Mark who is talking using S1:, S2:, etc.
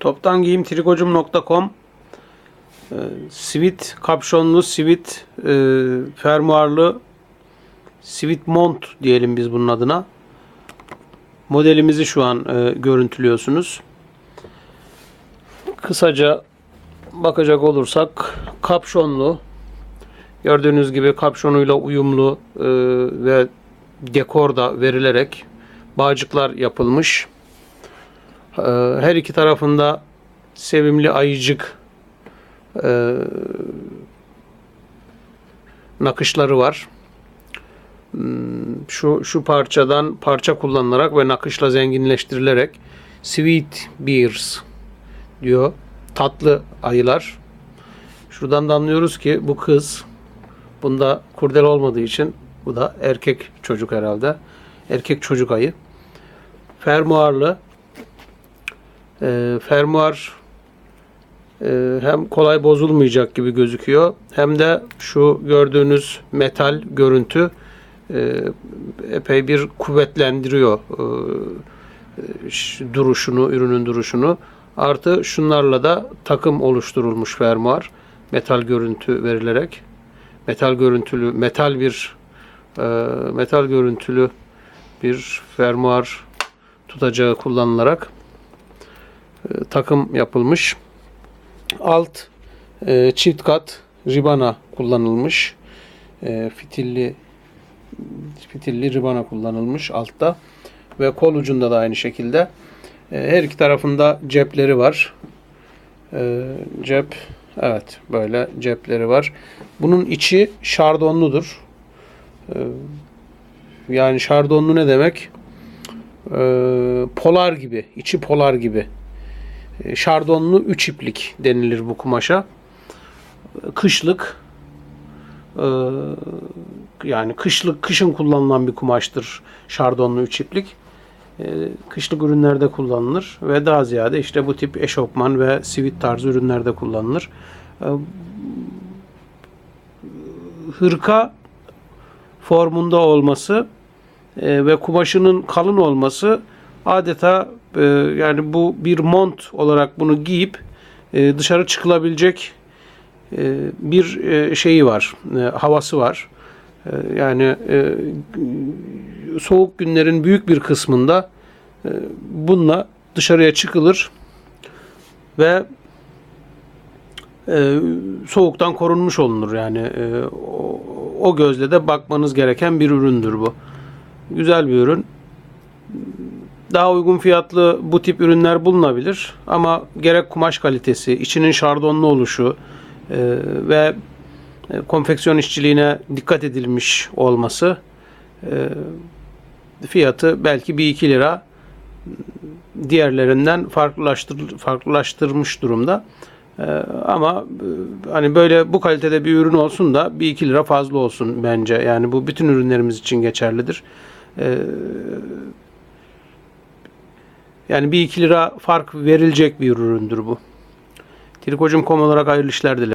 S1: Toptan giyim trikocum.com e, Sivit kapşonlu, sivit e, fermuarlı sivit mont diyelim biz bunun adına. Modelimizi şu an e, görüntülüyorsunuz. Kısaca bakacak olursak kapşonlu gördüğünüz gibi kapşonuyla uyumlu e, ve dekor da verilerek bağcıklar yapılmış. Ee, Her iki tarafında sevimli ayıcık e, nakışları var. Hmm, Şu şu parçadan parça kullanılarak ve nakışla zenginleştirilerek sweet bears diyor. Tatlı ayılar. Şuradan da anlıyoruz ki bu kız bunda kurdele olmadığı için bu da erkek çocuk herhalde. Erkek çocuk ayı. Fermuarlı e, fermuar e, hem kolay bozulmayacak gibi gözüküyor hem de şu gördüğünüz metal görüntü e, epey bir kuvvetlendiriyor e, duruşunu, ürünün duruşunu. Artı şunlarla da takım oluşturulmuş fermuar. Metal görüntü verilerek. Metal görüntülü, metal bir e, metal görüntülü bir fermuar tutacağı kullanılarak takım yapılmış. Alt e, çift kat ribana kullanılmış. E, fitilli fitilli ribana kullanılmış altta ve kol ucunda da aynı şekilde. E, her iki tarafında cepleri var. E, cep evet böyle cepleri var. Bunun içi şardonludur. E, yani şardonlu ne demek? E, polar gibi, içi polar gibi. E, Şardonlu üç iplik denilir bu kumaşa. Kışlık e, yani kışlık kışın kullanılan bir kumaştır şardonlu üç iplik. E, Kışlık ürünlerde kullanılır ve daha ziyade işte bu tip eşofman ve sivit tarzı ürünlerde kullanılır. Hırka formunda olması ve kumaşının kalın olması adeta e, yani bu bir mont olarak bunu giyip e, dışarı çıkılabilecek e, bir şeyi var, havası var. Yani soğuk günlerin büyük bir kısmında e, bununla dışarıya çıkılır ve soğuktan korunmuş olunur yani o, o gözle de bakmanız gereken bir üründür bu. Güzel bir ürün. Daha uygun fiyatlı bu tip ürünler bulunabilir ama gerek kumaş kalitesi, içinin şardonlu oluşu e, ve e, konfeksiyon işçiliğine dikkat edilmiş olması e, fiyatı belki bir iki lira diğerlerinden farklılaştır, farklılaştırmış durumda. E, ama e, hani böyle bu kalitede bir ürün olsun da bir iki lira fazla olsun bence. Yani bu bütün ürünlerimiz için geçerlidir. E, yani bir iki lira fark verilecek bir üründür bu. Trikocum.com olarak hayırlı işler dilerim.